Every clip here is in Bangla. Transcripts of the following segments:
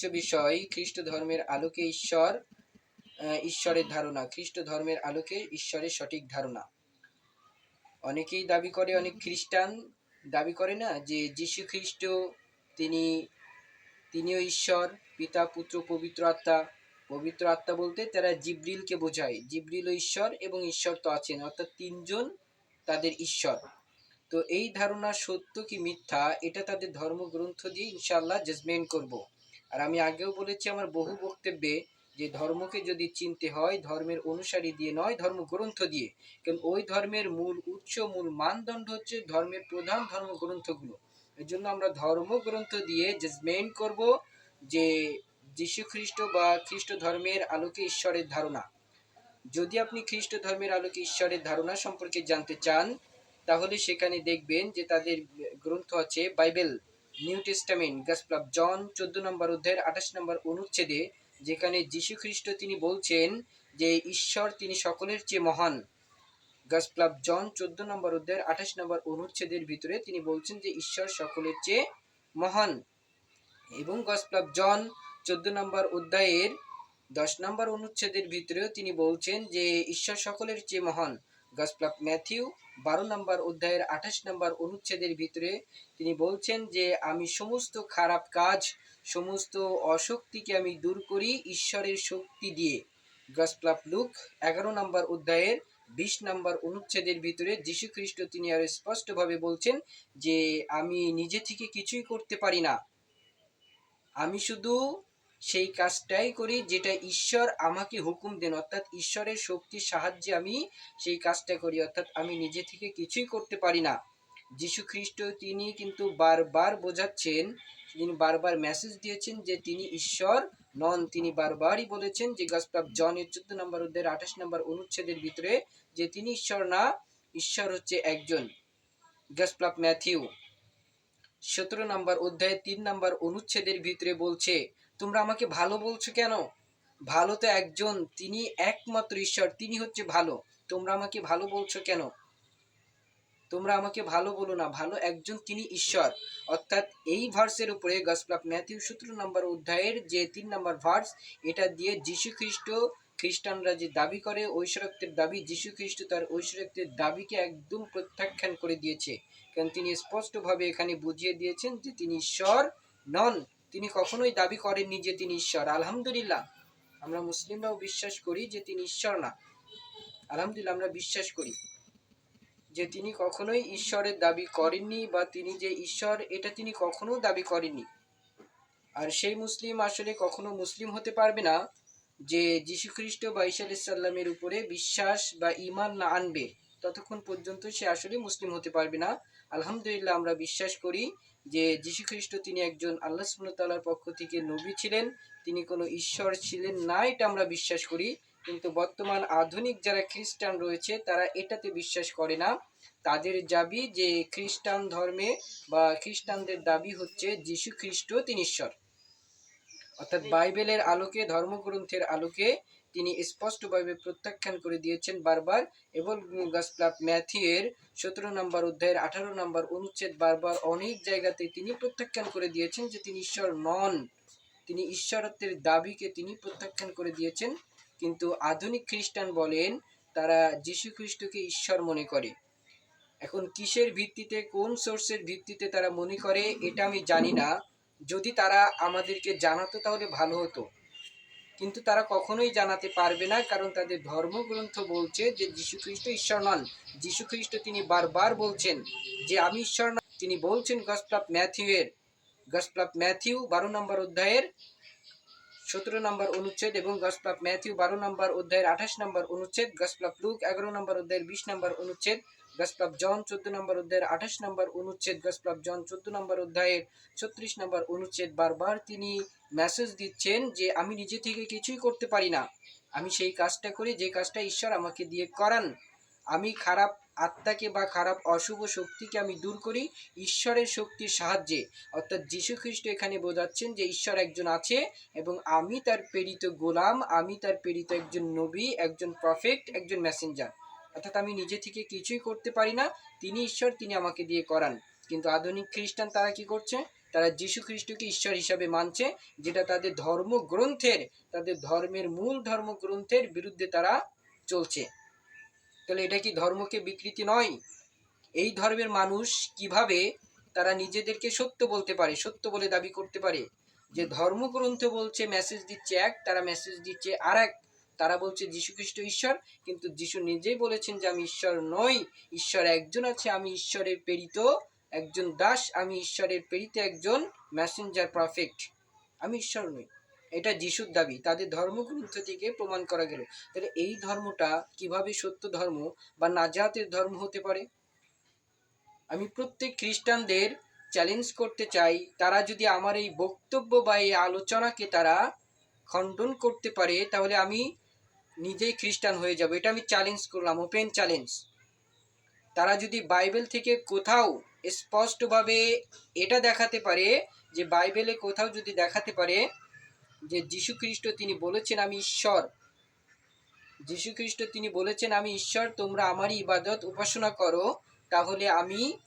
আলোচ্য বিষয়, খ্রিস্ট ধর্মের আলোকে ঈশ্বর ঈশ্বরের ধারণা। খ্রিস্ট ধর্মের আলোকে ঈশ্বরের সঠিক ধারণা। অনেকেই দাবি করে, অনেক খ্রিস্টান দাবি করে না, যে যীশু খ্রিস্ট, তিনি, তিনিও ঈশ্বর, পিতা, পুত্র, পবিত্র আত্মা। পবিত্র আত্মা বলতে তারা জিব্রিলকে বোঝায়। জিব্রিল ঈশ্বর এবং ঈশ্বর তো আছেন, অর্থাৎ তিনজন তাদের ঈশ্বর। তো এই ধারণা সত্য কি মিথ্যা, এটা তাদের ধর্মগ্রন্থ দিয়ে ইনশাল্লাহ জাজমেন্ট করব। আর আমি আগেও বলেছি আমার বহু বক্তব্যে যে ধর্মকে যদি চিনতে হয়, ধর্মের অনুসারী দিয়ে নয়, ধর্মগ্রন্থ দিয়ে। কারণ ওই ধর্মের মূল উৎস, মূল মানদণ্ড হচ্ছে ধর্মের প্রধান ধর্মগ্রন্থগুলো। এর জন্য আমরা ধর্মগ্রন্থ দিয়ে জাজমেন্ট করব যে যীশু খ্রিস্ট বা খ্রিস্ট ধর্মের আলোকে ঈশ্বরের ধারণা। যদি আপনি খ্রিস্ট ধর্মের আলোকে ঈশ্বরের ধারণা সম্পর্কে জানতে চান, তাহলে সেখানে দেখবেন যে তাদের গ্রন্থ আছে Bible. New testament gospel of John, চোদ্দ নম্বর অধ্যায়ের আঠাশ নম্বর অনুচ্ছেদে যেখানে যীশু খ্রিস্ট তিনি বলছেন যে ঈশ্বর তিনি সকলের চেয়ে মহান। গাসপ্ল অফ জন, চোদ্দ নম্বর অধ্যায়ের আঠাশ নম্বর অনুচ্ছেদের ভিতরে তিনি বলছেন যে ঈশ্বর সকলের চেয়ে মহান। এবং গসপ্ল অফ জন, চোদ্দ নম্বর অধ্যায়ের দশ নম্বর অনুচ্ছেদের ভিতরেও তিনি বলছেন যে ঈশ্বর সকলের চেয়ে মহান। গসপ্ল অফ ম্যাথিউ, বারো নম্বর অধ্যায়ের আঠাশ নম্বর অনুচ্ছেদের ভিতরে তিনি বলছেন যে, আমি সমস্ত খারাপ কাজ, সমস্ত অশক্তিকে আমি দূর করি ঈশ্বরের শক্তি দিয়ে। গসপ্ল অফ লুক, এগারো নম্বর অধ্যায়ের বিশ নম্বর অনুচ্ছেদের ভিতরে যীশু খ্রিস্ট তিনি আরও স্পষ্টভাবে বলছেন যে, আমি নিজে থেকে কিছুই করতে পারি না। আমি শুধু সেই কাজটাই করি যেটা ঈশ্বর আমাকে হুকুম দেন। অর্থাৎ ঈশ্বরের শক্তির সাহায্যে আমি সেই কাজটা করি। অর্থাৎ আমি নিজে থেকে কিছুই করতে পারি না। যীশু খ্রিস্ট তিনি কিন্তু বারবার বোঝাচ্ছেন, তিনি বারবার মেসেজ দিয়েছেন যে তিনি ঈশ্বর নন। তিনি বারবারই বলেছেন যে গসপ্লাব জনের চোদ্দ নম্বর অধ্যায়ের আঠাশ নম্বর অনুচ্ছেদের ভিতরে যে তিনি ঈশ্বর না, ঈশ্বর হচ্ছে একজন। গসপ্লাব ম্যাথিউ সতেরো নম্বর অধ্যায়ে তিন নম্বর অনুচ্ছেদের ভিতরে বলছে তোমরা আমাকে ভালো বলছো কেন? ভালো তো একজন, তিনি একমাত্র ঈশ্বর, তিনি হচ্ছে ভালো। তোমরা আমাকে ভালো বলছো কেন? তোমরা আমাকে ভালো বলো না, ভালো একজন, তিনি ঈশ্বর। অর্থাৎ এই ভার্সের উপরে গসপ্লাপ ম্যাথিউ সতেরো নম্বর অধ্যায়ের যে তিন নম্বর ভার্স, এটা দিয়ে যীশু খ্রিস্ট খ্রিস্টানরা যে দাবি করে, ঐশ্বরত্বের দাবি যীশু খ্রিস্ট তার ঐশ্বরত্বের দাবিকে একদম প্রত্যাখ্যান করে দিয়েছে। কারণ তিনি স্পষ্টভাবে এখানে বুঝিয়ে দিয়েছেন যে তিনি ঈশ্বর নন। তিনি কখনোই দাবি করেননি যে তিনি ঈশ্বর। আলহামদুলিল্লাহ, আমরা মুসলিমরাও বিশ্বাস করি যে তিনি ঈশ্বর না। আলহামদুলিল্লাহ, আমরা বিশ্বাস করি যে তিনি কখনোই ঈশ্বরের দাবি করেননি বা তিনি যে ঈশ্বর, এটা তিনি কখনো দাবি করেননি। আর সেই মুসলিম আসলে কখনো মুসলিম হতে পারবে না যে যীশু খ্রিস্ট বা ঈসা আলাইসাল্লামের উপরে বিশ্বাস বা ইমান না আনবে। ততক্ষণ পর্যন্ত সে আসলে মুসলিম হতে পারবে না। আলহামদুলিল্লাহ আমরা বিশ্বাস করি যে যীশু খ্রিস্ট তিনি একজন আল্লাহ সুবহানাহু পক্ষ থেকে নবী ছিলেন। তিনি কোনো ঈশ্বর ছিলেন না, এটা আমরা বিশ্বাস করি। কিন্তু বর্তমান আধুনিক যারা খ্রিস্টান রয়েছে, তারা এটাতে বিশ্বাস করে না। তাদের দাবি যে খ্রিস্টান ধর্মে বা খ্রিস্টানদের দাবি হচ্ছে যীশু খ্রিস্ট তিনি ঈশ্বর। অর্থাৎ বাইবেলের আলোকে, ধর্মগ্রন্থের আলোকে তিনি স্পষ্টভাবে প্রত্যাখ্যান করে দিয়েছেন বারবার এবং গাসপ্লাপ ম্যাথিউয়ের সতেরো নম্বর অধ্যায়ের আঠারো নম্বর অনুচ্ছেদ বারবার অনেক জায়গাতে তিনি প্রত্যাখ্যান করে দিয়েছেন যে তিনি ঈশ্বর নন। তিনি ঈশ্বরত্বের দাবিকে তিনি প্রত্যাখ্যান করে দিয়েছেন। কিন্তু আধুনিক খ্রিস্টান বলেন, তারা যীশু খ্রিস্টকে ঈশ্বর মনে করে। এখন কিসের ভিত্তিতে, কোন সোর্সের ভিত্তিতে তারা মনে করে, এটা আমি জানি না। যদি তারা আমাদেরকে জানাতো তাহলে ভালো হতো। কিন্তু তারা কখনোই জানাতে পারবে না, কারণ তাদের ধর্মগ্রন্থ বলছে যে যীশু খ্রিস্ট ঈশ্বর নন। যীশু খ্রিস্ট তিনি বারবার বলছেন যে, আমি ঈশ্বর নন তিনি বলছেন গসপ্লাপ ম্যাথিউয়ের গসপ্লাপ ম্যাথিউ বারো নম্বর অধ্যায়ের সতেরো নম্বর অনুচ্ছেদ এবং গসপ্লাপ ম্যাথিউ বারো নম্বর অধ্যায়ের আঠাশ নম্বর অনুচ্ছেদ গসপ্লাপ লুক এগারো নম্বর অধ্যায়ের বিশ নম্বর অনুচ্ছেদ গসপ্লাপ জন চোদ্দ নম্বর অধ্যায়ের আঠাশ নম্বর অনুচ্ছেদ গসপ্লাপ জন চোদ্দ নম্বর অধ্যায়ের ছত্রিশ নম্বর অনুচ্ছেদ বারবার তিনি মেসেজ দিচ্ছেন যে, আমি নিজে থেকে কিছুই করতে পারি না। আমি সেই কাজটা করি, যে কাজটা ঈশ্বর আমাকে দিয়ে করান। আমি খারাপ আত্মাকে বা খারাপ অশুভ শক্তিকে আমি দূর করি ঈশ্বরের শক্তির সাহায্যে। অর্থাৎ যীশু খ্রিস্ট এখানে বোঝাচ্ছেন যে, ঈশ্বর একজন আছে এবং আমি তার প্রেরিত গোলাম, আমি তার প্রেরিত একজন নবী, একজন প্রফেক্ট একজন মেসেঞ্জার অর্থাৎ আমি নিজে থেকে কিছুই করতে পারি না। তিনি ঈশ্বর, তিনি আমাকে দিয়ে করান। কিন্তু আধুনিক খ্রিস্টান তারা কি করছে? তারা যীশু খ্রিস্টকে ঈশ্বর হিসাবে মানছে, যেটা তাদের ধর্মগ্রন্থের, তাদের ধর্মের মূল ধর্মগ্রন্থের বিরুদ্ধে তারা চলছে। তাহলে এটা কি ধর্মকে বিকৃতি নয়? এই ধর্মের মানুষ কীভাবে তারা নিজেদেরকে সত্য বলতে পারে, সত্য বলে দাবি করতে পারে? যে ধর্মগ্রন্থ বলছে মেসেজ দিচ্ছে এক, তারা মেসেজ দিচ্ছে আর এক তারা বলছে যীশু খ্রিস্ট ঈশ্বর, কিন্তু যীশু নিজেই বলেছেন যে আমি ঈশ্বর নই, ঈশ্বর একজন আছে, আমি ঈশ্বরের প্রেরিত একজন দাস, আমি ঈশ্বরের প্রেরিত একজন মেসেঞ্জার পারফেক্ট আমি ঈশ্বর নই। এটা যিশুর দাবি। তাদের ধর্মগ্রন্থ থেকে প্রমাণ করা গেল। তাহলে এই ধর্মটা কীভাবে সত্য ধর্ম বা নাজাতের ধর্ম হতে পারে? আমি প্রত্যেক খ্রিস্টানদের চ্যালেঞ্জ করতে চাই, তারা যদি আমার এই বক্তব্য বা এই আলোচনাকে তারা খণ্ডন করতে পারে, তাহলে আমি নিজেই খ্রিস্টান হয়ে যাব। এটা আমি চ্যালেঞ্জ করলাম ওপেন চ্যালেঞ্জ তারা যদি বাইবেল থেকে কোথাও স্পষ্টভাবে এটা দেখাতে পারে যে বাইবেলে কোথাও যদি দেখাতে পারে যে যীশু খ্রিস্ট তিনি বলেছেন, আমি ঈশ্বর। যীশু খ্রিস্ট তিনি বলেছেন, আমি ঈশ্বর, তোমরা আমারই ইবাদত উপাসনা করো, তাহলে আমি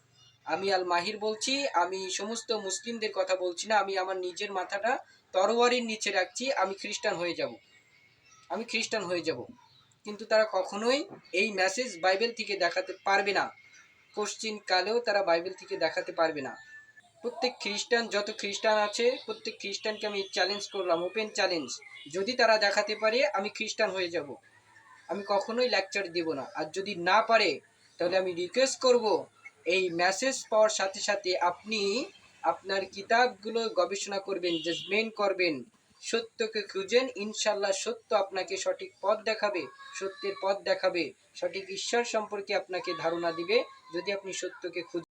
আমি আল মাহির বলছি, আমি সমস্ত মুসলিমদের কথা বলছি না, আমি আমার নিজের মাথাটা তরোয়ারির নিচে রাখছি, আমি খ্রিস্টান হয়ে যাব। আমি খ্রিস্টান হয়ে যাব। কিন্তু তারা কখনোই এই মেসেজ বাইবেল থেকে দেখাতে পারবে না। কোশ্চিন কালেও তারা বাইবেল থেকে দেখাতে পারবে না। প্রত্যেক খ্রিস্টান, যত খ্রিস্টান আছে, প্রত্যেক খ্রিস্টানকে আমি চ্যালেঞ্জ করলাম ওপেন চ্যালেঞ্জ যদি তারা দেখাতে পারে, আমি খ্রিস্টান হয়ে যাব। আমি কখনোই লেকচার দেব না। আর যদি না পারে, তাহলে আমি রিকোয়েস্ট করব এই মেসেজ পাওয়ার সাথে সাথে আপনি আপনার কিতাবগুলো গবেষণা করবেন জাজমেন্ট করবেন। সত্যকে খুঁজেন ইনশাল্লাহ সত্য আপনাকে সঠিক পথ দেখাবে, সত্যের পথ দেখাবে, সঠিক ঈশ্বর সম্পর্কে আপনাকে ধারণা দিবে। যদি আপনি সত্যকে খুঁজে